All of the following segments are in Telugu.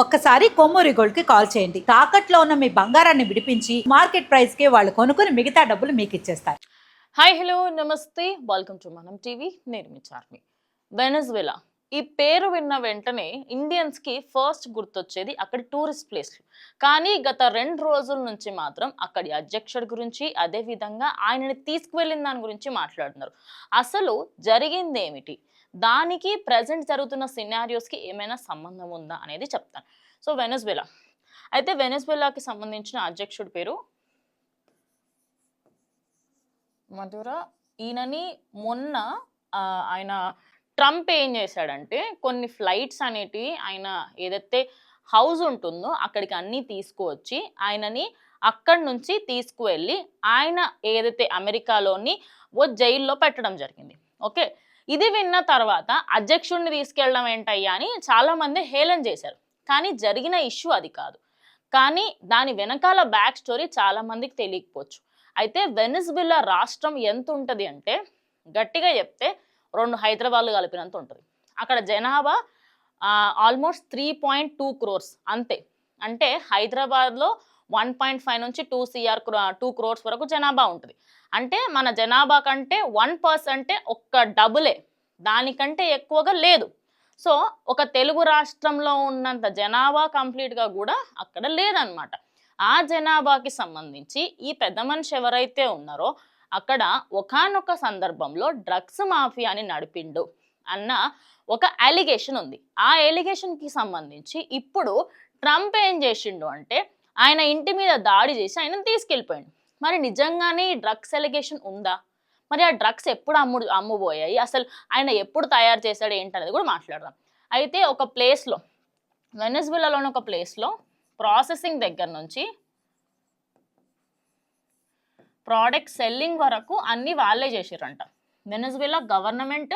ఒక్కసారి కొమ్మూరి గోల్డ్కి కాల్ చేయండి. తాకట్లో ఉన్న మీ బంగారాన్ని విడిపించి మార్కెట్ ప్రైస్కి వాళ్ళు కొనుక్కుని మిగతా డబ్బులు మీకు ఇచ్చేస్తారు. హాయ్ హలో నమస్తే. వెల్కమ్ టు మనం టీవీ నేను మీ చార్మి. వెనజువెలా? ఈ పేరు విన్న వెంటనే ఇండియన్స్కి ఫస్ట్ గుర్తొచ్చేది అక్కడ టూరిస్ట్ ప్లేస్లు కానీ గత రెండు రోజుల నుంచి మాత్రం అక్కడి అధ్యక్షుడి గురించి అదే విధంగా ఆయనని తీసుకువెళ్ళిన దాని గురించి మాట్లాడుతున్నారు. అసలు జరిగింది ఏమిటి దానికి ప్రజెంట్ జరుగుతున్న సినారియోస్కి ఏమైనా సంబంధం ఉందా అనేది చెప్తాను. సో వెనజువెలా అయితే వెనజువెలాకి సంబంధించిన అధ్యక్షుడి పేరు? మధుర. ఈయనని మొన్న ఆయన ట్రంప్ ఏం చేశాడంటే కొన్ని ఫ్లైట్స్ అనేటివి ఆయన ఏదైతే హౌస్ ఉంటుందో అక్కడికి అన్నీ తీసుకువచ్చి ఆయనని అక్కడి నుంచి తీసుకువెళ్ళి ఆయన ఏదైతే అమెరికాలోని ఓ జైల్లో పెట్టడం జరిగింది. ఓకే? ఇది విన్న తర్వాత అధ్యక్షుడిని తీసుకెళ్ళడం ఏంటయ్యా అని చాలామంది హేళన చేశారు. కానీ జరిగిన ఇష్యూ అది కాదు. కానీ దాని వెనకాల బ్యాక్ స్టోరీ చాలామందికి తెలియకపోవచ్చు. అయితే వెనిజువెలా రాష్ట్రం ఎంత ఉంటుంది అంటే గట్టిగా చెప్తే రెండు హైదరాబాద్లు కలిపినంత ఉంటుంది. అక్కడ జనాభా almost three point two crores అంతే. అంటే హైదరాబాద్లో వన్ పాయింట్ ఫైవ్ నుంచి టూ సిఆర్ టూ క్రోర్స్ వరకు జనాభా ఉంటుంది. అంటే మన జనాభా కంటే వన్ పర్సెంటే ఒక్క డబులే దానికంటే ఎక్కువగా లేదు. సో ఒక తెలుగు రాష్ట్రంలో ఉన్నంత జనాభా కంప్లీట్గా కూడా అక్కడ లేదనమాట ఆ జనాభాకి సంబంధించి ఈ పెద్ద మనిషి ఎవరైతే ఉన్నారో అక్కడ ఒకానొక సందర్భంలో డ్రగ్స్ మాఫియాని నడిపిండు అన్న ఒక అలిగేషన్ ఉంది. ఆ ఎలిగేషన్కి సంబంధించి ఇప్పుడు ట్రంప్ ఏం చేసిండు అంటే ఆయన ఇంటి మీద దాడి చేసి ఆయన తీసుకెళ్ళిపోయాడు. మరి నిజంగానే ఈ డ్రగ్స్ ఎలిగేషన్ ఉందా? మరి ఆ డ్రగ్స్ ఎప్పుడు అమ్ము అమ్ముపోయాయి అసలు ఆయన ఎప్పుడు తయారు చేశాడు ఏంటనేది కూడా మాట్లాడదాం. అయితే ఒక ప్లేస్లో వెనస్బిల్లాలోని ఒక ప్లేస్లో ప్రాసెసింగ్ దగ్గర నుంచి ప్రోడక్ట్ సెల్లింగ్ వరకు అన్ని వాళ్ళే చేసారంట వెనజువేలా గవర్నమెంట్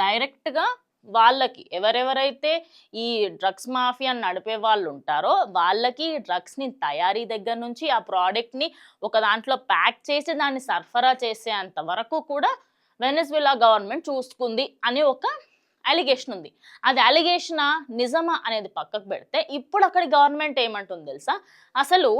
డైరెక్ట్గా వాళ్ళకి. ఎవరెవరైతే ఈ డ్రగ్స్ మాఫియా నడిపే వాళ్ళు ఉంటారో వాళ్ళకి డ్రగ్స్ని తయారీ దగ్గర నుంచి ఆ ప్రోడక్ట్ని ఒక దాంట్లో ప్యాక్ చేసి దాన్ని సరఫరా చేసేంత వరకు కూడా వెనజువేలా గవర్నమెంట్ చూసుకుంది అని ఒక అలిగేషన్ ఉంది. అది అలిగేషనా నిజమా అనేది పక్కకు పెడితే ఇప్పుడు అక్కడ గవర్నమెంట్ ఏమంటుంది తెలుసా? అసలు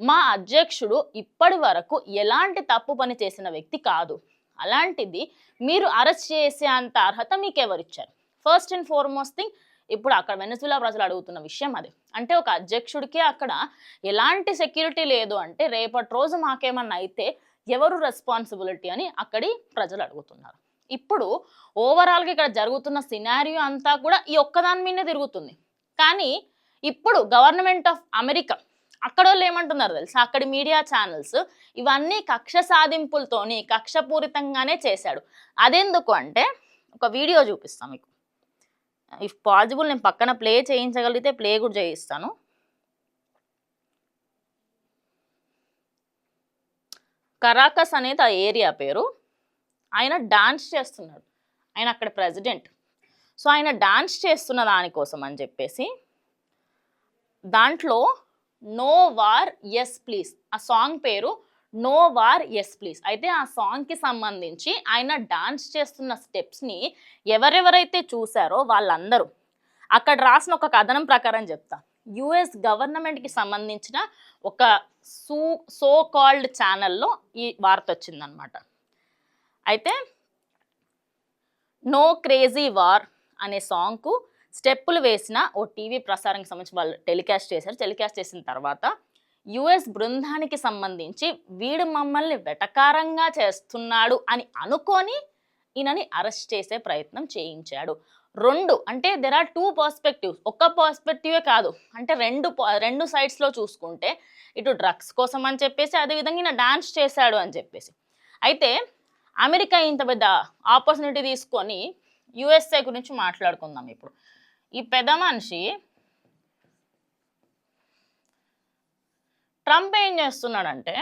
మా అధ్యక్షుడు ఇప్పటి వరకు ఎలాంటి తప్పు పని చేసిన వ్యక్తి కాదు. అలాంటిది మీరు అరెస్ట్ చేసే అంత అర్హత మీకు ఎవరిచ్చారు ఫస్ట్ అండ్ ఫార్మోస్ట్ థింగ్ ఇప్పుడు అక్కడ వెనజులా ప్రజలు అడుగుతున్న విషయం అది. అంటే ఒక అధ్యక్షుడికి అక్కడ ఎలాంటి సెక్యూరిటీ లేదు అంటే రేపటి రోజు మాకేమన్నా అయితే ఎవరు రెస్పాన్సిబిలిటీ అని అక్కడి ప్రజలు అడుగుతున్నారు. ఇప్పుడు ఓవరాల్గా ఇక్కడ జరుగుతున్న సినారియో అంతా కూడా ఈ ఒక్కదాని మీదనే తిరుగుతుంది. కానీ ఇప్పుడు గవర్నమెంట్ ఆఫ్ అమెరికా అక్కడ వాళ్ళు ఏమంటున్నారు తెలుసా? అక్కడి మీడియా ఛానల్స్ ఇవన్నీ కక్ష సాధింపులతోని కక్షపూరితంగానే చేశాడు. అదెందుకు అంటే ఒక వీడియో చూపిస్తాం మీకు. ఇఫ్ పాసిబుల్ నేను పక్కన ప్లే చేయించగలిగితే ప్లే కూడా చేయిస్తాను. కరాకస్ అనేది ఆ ఏరియా పేరు. ఆయన డాన్స్ చేస్తున్నాడు. ఆయన అక్కడ ప్రెసిడెంట్ సో ఆయన డాన్స్ చేస్తున్న దానికోసం అని చెప్పేసి దాంట్లో నో వార్ ఎస్ ప్లీజ్ ఆ సాంగ్ పేరు నో వార్ ఎస్ ప్లీజ్ అయితే ఆ సాంగ్కి సంబంధించి ఆయన డాన్స్ చేస్తున్న స్టెప్స్ని ఎవరెవరైతే చూసారో వాళ్ళందరూ. అక్కడ రాసిన ఒక కథనం ప్రకారం చెప్తా. యుఎస్ గవర్నమెంట్కి సంబంధించిన ఒక సూ సో కాల్డ్ ఛానల్లో ఈ వార్త వచ్చిందనమాట అయితే నో క్రేజీ వార్ అనే సాంగ్కు స్టెప్పులు వేసిన ఓ టీవీ ప్రసారానికి సంబంధించి వాళ్ళు టెలికాస్ట్ చేశారు. టెలికాస్ట్ చేసిన తర్వాత యుఎస్ బృందానికి సంబంధించి వీడు మమ్మల్ని వెటకారంగా చేస్తున్నాడు అని అనుకొని ఈయనని అరెస్ట్ చేసే ప్రయత్నం చేయించాడు. రెండు అంటే దెర్ ఆర్ టూ పర్స్పెక్టివ్స్ ఒక్క పర్స్పెక్టివే కాదు. అంటే రెండు ప- రెండు సైడ్స్లో చూసుకుంటే ఇటు డ్రగ్స్ కోసం అని చెప్పేసి అదేవిధంగా ఈయన డాన్స్ చేశాడు అని చెప్పేసి. అయితే అమెరికా ఇంత పెద్ద ఆపర్చునిటీ తీసుకొని యుఎస్ఏ గురించి మాట్లాడుకుందాం ఇప్పుడు. ఈ పెద్ద మనిషి ట్రంప్ ఏం చేస్తున్నాడంటే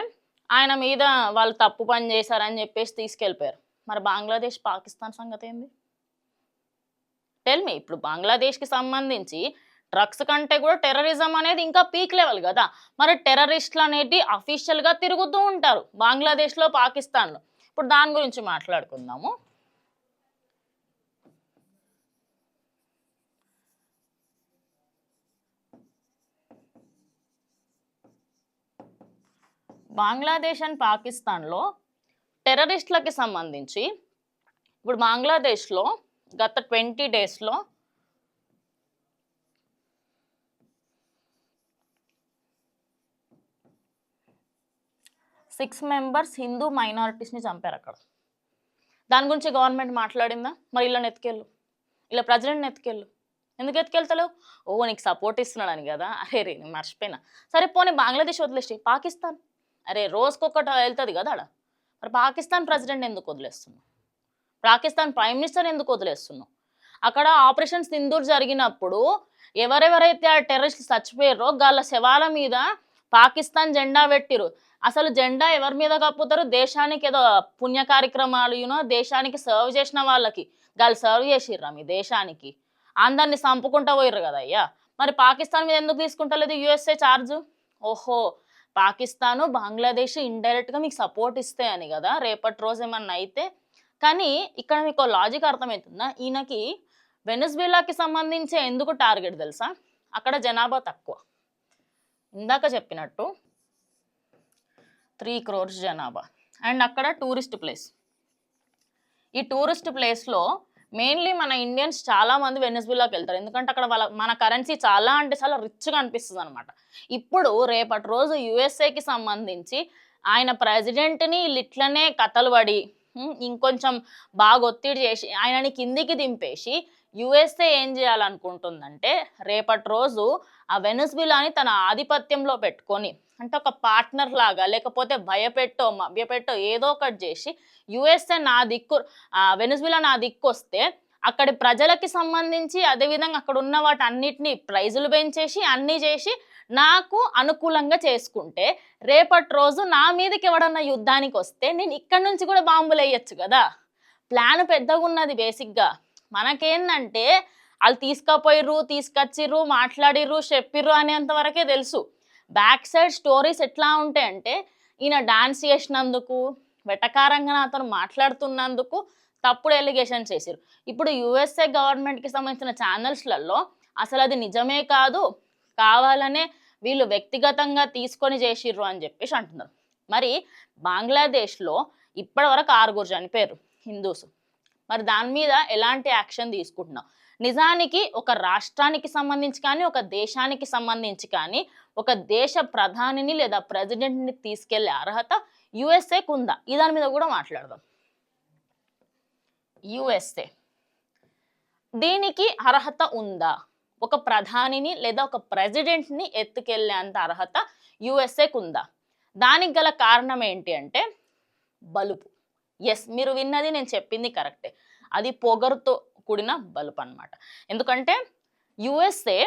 ఆయన మీద వాళ్ళు తప్పు పని చేశారని చెప్పేసి తీసుకెళ్ళిపోయారు. మరి బంగ్లాదేశ్ పాకిస్తాన్ సంగతి ఏంది? టెల్ మీ ఇప్పుడు బంగ్లాదేశ్కి సంబంధించి డ్రగ్స్ కంటే కూడా టెర్రరిజం అనేది ఇంకా పీక్ లెవెల్ కదా. మరి టెర్రరిస్టులు అనేది అఫీషియల్గా తిరుగుతూ ఉంటారు బంగ్లాదేశ్లో పాకిస్తాన్లో. ఇప్పుడు దాని గురించి మాట్లాడుకుందాము. బంగ్లాదేశ్ అండ్ పాకిస్తాన్లో టెర్రరిస్టులకి సంబంధించి ఇప్పుడు బంగ్లాదేశ్లో గత ట్వంటీ డేస్లో సిక్స్ మెంబర్స్ హిందూ మైనారిటీస్ని చంపారు అక్కడ. దాని గురించి గవర్నమెంట్ మాట్లాడిందా? మరి ఇలా ఎత్తుకెళ్ళు. ఇలా ప్రజలను ఎత్తుకెళ్ళు. ఎందుకు ఎత్తుకెళ్తలేవు? ఓ నీకు సపోర్ట్ ఇస్తున్నాడని కదా. అరే రే నేను మర్చిపోయినా. సరే పోనీ బంగ్లాదేశ్ వదిలేసి పాకిస్తాన్. అరే రోజుకొకటి వెళ్తుంది కదా ఆడ. మరి పాకిస్తాన్ ప్రెసిడెంట్ ఎందుకు వదిలేస్తున్నావు? పాకిస్తాన్ ప్రైమ్ మినిస్టర్ ఎందుకు వదిలేస్తున్నావు? అక్కడ ఆపరేషన్ సింధూర్ జరిగినప్పుడు ఎవరెవరైతే ఆ టెర్రరిస్ట్ చచ్చిపోయారో వాళ్ళ శవాల మీద పాకిస్తాన్ జెండా పెట్టిరు. అసలు జెండా ఎవరి మీద కప్పుతారు? దేశానికి ఏదో పుణ్య కార్యక్రమాలు యూనో దేశానికి సర్వ్ చేసిన వాళ్ళకి. వాళ్ళు సర్వ్ చేసిర్రా మీ దేశానికి? అందరిని చంపుకుంటా పోయిర్రు కదా అయ్యా. మరి పాకిస్తాన్ మీద ఎందుకు తీసుకుంటలేదు యుఎస్ఏ చార్జు ఓహో పాకిస్తాను బంగ్లాదేశ్ ఇండైరెక్ట్గా మీకు సపోర్ట్ ఇస్తాయని కదా రేపటి రోజు ఏమన్నా అయితే. కానీ ఇక్కడ మీకు లాజిక్ అర్థమవుతుందా? ఈయనకి వెనస్బిల్లాకి సంబంధించి ఎందుకు టార్గెట్ తెలుసా? అక్కడ జనాభా తక్కువ. ఇందాక చెప్పినట్టు త్రీ క్రోర్స్ జనాభా. అండ్ అక్కడ టూరిస్ట్ ప్లేస్. ఈ టూరిస్ట్ ప్లేస్లో మెయిన్లీ మన ఇండియన్స్ చాలా మంది వెనస్బిల్లాకి వెళ్తారు. ఎందుకంటే అక్కడ వాళ్ళ మన కరెన్సీ చాలా అంటే చాలా రిచ్గా అనిపిస్తుంది అనమాట ఇప్పుడు రేపటి రోజు యుఎస్ఏకి సంబంధించి ఆయన ప్రెసిడెంట్ని ఇట్లనే కథలు పడి ఇంకొంచెం బాగా ఒత్తిడి చేసి ఆయనని కిందికి దింపేసి యుఎస్ఏ ఏం చేయాలనుకుంటుందంటే రేపటి రోజు ఆ వెనుస్బిలాని తన ఆధిపత్యంలో పెట్టుకొని అంటే ఒక పార్ట్నర్ లాగా లేకపోతే భయపెట్టో మభ్యపెట్టో ఏదో ఒకటి చేసి యుఎస్ఏ నా దిక్కు ఆ వెనుస్బిలా నా దిక్కు వస్తే అక్కడి ప్రజలకి సంబంధించి అదేవిధంగా అక్కడ ఉన్న వాటి అన్నిటినీ ప్రైజులు పెంచేసి అన్నీ చేసి నాకు అనుకూలంగా చేసుకుంటే రేపటి రోజు నా మీదకి ఎవడన్నా యుద్ధానికి వస్తే నేను ఇక్కడ నుంచి కూడా బాంబులు వేయచ్చు కదా. ప్లాన్ పెద్దగా ఉన్నది బేసిక్గా. మనకేందంటే వాళ్ళు తీసుకపోయిర్రు తీసుకొచ్చిర్రు మాట్లాడిర్రు చెప్పిర్రు అనేంత వరకే తెలుసు. బ్యాక్ సైడ్ స్టోరీస్ ఎట్లా ఉంటాయంటే ఈయన డాన్స్ చేసినందుకు వెటకారంగా అతను మాట్లాడుతున్నందుకు తప్పుడు ఎలిగేషన్ చేసిరు ఇప్పుడు యుఎస్ఏ గవర్నమెంట్కి సంబంధించిన ఛానల్స్లలో అసలు అది నిజమే కాదు కావాలనే వీళ్ళు వ్యక్తిగతంగా తీసుకొని చేసిర్రు అని చెప్పేసి అంటున్నారు. మరి బంగ్లాదేశ్లో ఇప్పటివరకు ఆరుగురు చనిపోయారు హిందూస్. మరి దాని మీద ఎలాంటి యాక్షన్ తీసుకుంటున్నాం? నిజానికి ఒక రాష్ట్రానికి సంబంధించి కానీ ఒక దేశానికి సంబంధించి కానీ ఒక దేశ ప్రధానిని లేదా ప్రెసిడెంట్ని తీసుకెళ్ళే అర్హత యుఎస్ఏకు ఉందా? ఈ దాని మీద కూడా మాట్లాడదాం. యుఎస్ఏ. దీనికి అర్హత ఉందా? ఒక ప్రధానిని లేదా ఒక ప్రెసిడెంట్ని ఎత్తుకెళ్ళేంత అర్హత యుఎస్ఏకు ఉందా? దానికి గల కారణం ఏంటి అంటే బలుపు. ఎస్ మీరు విన్నది నేను చెప్పింది కరెక్టే. అది పొగరుతో కూడిన బలుపు అన్నమాట. ఎందుకంటే USA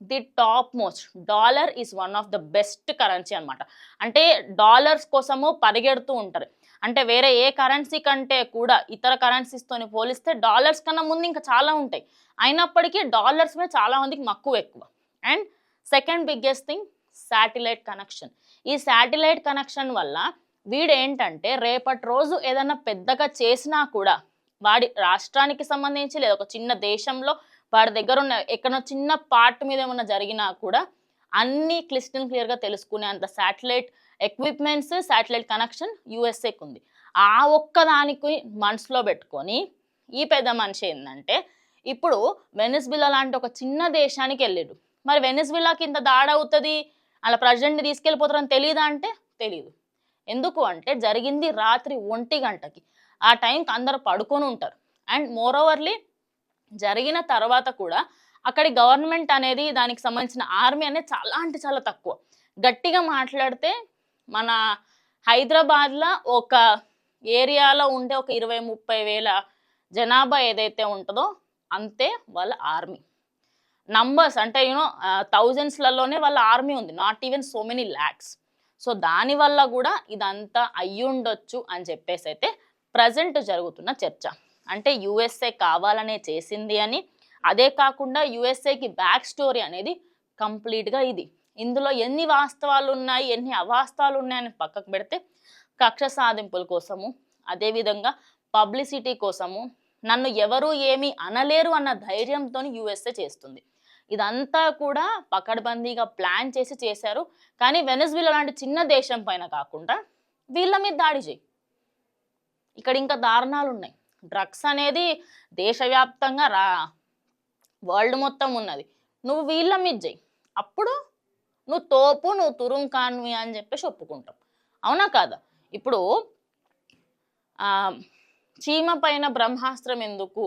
the top most dollar is one of the best currency అనమాట అంటే డాలర్స్ కోసము పరిగెడుతూ ఉంటారు అంటే వేరే ఏ కరెన్సీ కంటే కూడా ఇతర కరెన్సీస్తోని పోలిస్తే డాలర్స్ కన్నా ముందు ఇంకా చాలా ఉంటాయి. అయినప్పటికీ డాలర్స్ మీద చాలా మందికి మక్కువ ఎక్కువ. And second biggest thing satellite connection. ఈ శాటిలైట్ కనెక్షన్ వల్ల వీడేంటంటే రేపటి రోజు ఏదైనా పెద్దగా చేసినా కూడా వాడి రాష్ట్రానికి సంబంధించి లేదా. ఒక చిన్న దేశంలో వాడి దగ్గర ఉన్న ఎక్కడ చిన్న పార్ట్ మీద ఏమన్నా జరిగినా కూడా అన్ని క్లిస్టన్ క్లియర్గా తెలుసుకునే అంత శాటిలైట్ ఎక్విప్మెంట్స్ శాటిలైట్ కనెక్షన్ యూఎస్ఏకి ఉంది. ఆ ఒక్కదానికి మనసులో పెట్టుకొని ఈ పెద్ద మనిషి ఏంటంటే ఇప్పుడు వెనిస్బిల్లా లాంటి ఒక చిన్న దేశానికి వెళ్ళాడు. మరి వెనిస్బిల్లాకి ఇంత దాడవుతుంది అలా ప్రజెంట్ని తీసుకెళ్ళిపోతారని తెలియదా అంటే తెలియదు ఎందుకు అంటే జరిగింది రాత్రి ఒంటి గంటకి. ఆ టైంకి అందరు పడుకొని ఉంటారు. అండ్ మోర్ ఓవర్లీ జరిగిన తర్వాత కూడా అక్కడి గవర్నమెంట్ అనేది దానికి సంబంధించిన ఆర్మీ అనేది చాలా అంటే చాలా తక్కువ. గట్టిగా మాట్లాడితే మన హైదరాబాద్లో ఒక ఏరియాలో ఉండే ఒక ఇరవై ముప్పై వేల జనాభా ఏదైతే ఉంటుందో అంతే వాళ్ళ ఆర్మీ. నంబర్స్ అంటే యూనో థౌజండ్స్లలోనే వాళ్ళ ఆర్మీ ఉంది. Not even so many lakhs so దానివల్ల కూడా ఇదంతా అయ్యుండొచ్చు అని చెప్పేసి అయితే ప్రజెంట్ జరుగుతున్న చర్చ. అంటే యుఎస్ఏ కావాలనే చేసింది అని అదే కాకుండా యుఎస్ఏకి బ్యాక్ స్టోరీ అనేది కంప్లీట్గా ఇది. ఇందులో ఎన్ని వాస్తవాలు ఉన్నాయి ఎన్ని అవాస్తవాలు ఉన్నాయని పక్కకు పెడితే కక్ష సాధింపుల కోసము అదేవిధంగా పబ్లిసిటీ కోసము నన్ను ఎవరు ఏమీ అనలేరు అన్న ధైర్యంతో యుఎస్ఏ చేస్తుంది. ఇదంతా కూడా పకడ్బందీగా ప్లాన్ చేసి చేశారు. కానీ వెనస్విలా లాంటి చిన్న దేశం పైన కాకుండా వీళ్ళ మీద దాడి చేయి. ఇక్కడ ఇంకా దారుణాలు ఉన్నాయి డ్రగ్స్ అనేది దేశవ్యాప్తంగా రా వరల్డ్ మొత్తం ఉన్నది. నువ్వు వీళ్ళ మీద చేయి అప్పుడు నువ్వు తోపు నువ్వు తురుం కాన్వి అని చెప్పేసి ఒప్పుకుంటావు అవునా కాదా? ఇప్పుడు చీమ పైన బ్రహ్మాస్త్రం ఎందుకు?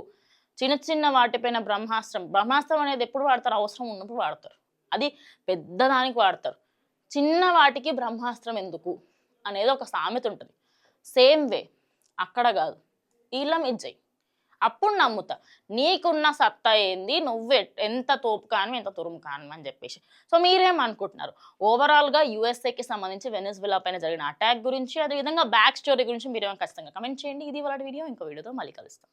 చిన్న చిన్న వాటిపైన బ్రహ్మాస్త్రం. బ్రహ్మాస్త్రం అనేది ఎప్పుడు వాడతారు? అవసరం ఉన్నప్పుడు వాడతారు. అది పెద్దదానికి వాడతారు. చిన్న వాటికి బ్రహ్మాస్త్రం ఎందుకు? అనేది ఒక సామెత ఉంటుంది. Same way. అక్కడ కాదు. వీళ్ళ మీద చెయ్యి అప్పుడు నమ్ముతా. నీకున్న సత్తా ఏంది? నువ్వు ఎంత తోపు కాను ఎంత తురుము కాను అని చెప్పేసి. సో మీరేమనుకుంటున్నారు? ఓవరాల్గా యూఎస్ఏకి సంబంధించి వెనెస్విలా పైన జరిగిన అటాక్ గురించి అదేవిధంగా బ్యాక్ స్టోరీ గురించి మీరేమో ఖచ్చితంగా కమెంట్ చేయండి. ఇది వాళ్ళ వీడియో. ఇంకో వీడియోతో మళ్ళీ కలుస్తాం.